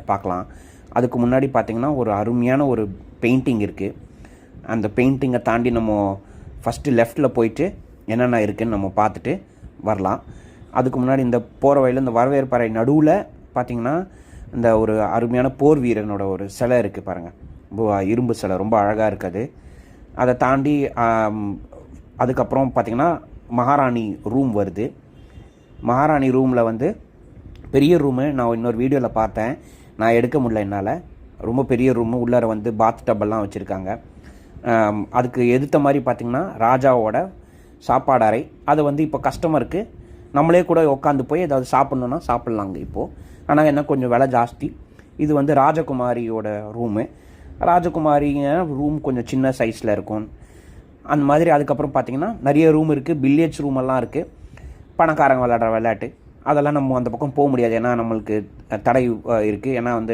பார்க்கலாம். அதுக்கு முன்னாடி பார்த்தீங்கன்னா ஒரு அருமையான ஒரு பெயிண்டிங் இருக்குது அந்த பெயிண்டிங்கை தாண்டி நம்ம ஃபஸ்ட்டு லெஃப்ட்டில் போயிட்டு என்னென்ன இருக்குதுன்னு நம்ம பார்த்துட்டு வரலாம். அதுக்கு முன்னாடி இந்த போகிற வழியில் இந்த வரவேற்பறை நடுவில் பார்த்தீங்கன்னா இந்த ஒரு அருமையான போர் வீரனோட ஒரு சிலை இருக்குது பாருங்கள் ரொம்ப இரும்பு சிலை ரொம்ப அழகாக இருக்குது அதை. தாண்டி அதுக்கப்புறம் பார்த்திங்கன்னா மகாராணி ரூம் வருது. மகாராணி ரூமில் வந்து பெரிய ரூமு நான் இன்னொரு வீடியோவில் பார்த்தேன். நான் எடுக்க முடியல என்னால். ரொம்ப பெரிய ரூமு உள்ளார வந்து பாத் டப்பெல்லாம் வச்சுருக்காங்க. அதுக்கு எதிர்த்த மாதிரி பார்த்திங்கன்னா ராஜாவோட சாப்பாடு அறை. அதை வந்து இப்போ கஸ்டமருக்கு நம்மளே கூட உட்காந்து போய் ஏதாவது சாப்பிட்ணுன்னா சாப்பிட்லாங்க இப்போது ஆனால் என்ன கொஞ்சம் விலை ஜாஸ்தி. இது வந்து ராஜகுமாரியோட ரூமு ராஜகுமாரிங்க ரூம் கொஞ்சம் சின்ன சைஸில் இருக்கும். அந்த மாதிரி அதுக்கப்புறம் பார்த்தீங்கன்னா நிறைய ரூம் இருக்குது பில்லியட்ஸ் ரூமெல்லாம் இருக்குது பணக்காரங்க விளையாடுற விளையாட்டு. அதெல்லாம் நம்ம அந்த பக்கம் போக முடியாது. ஏன்னா நம்மளுக்கு தடை இருக்குது ஏன்னா வந்து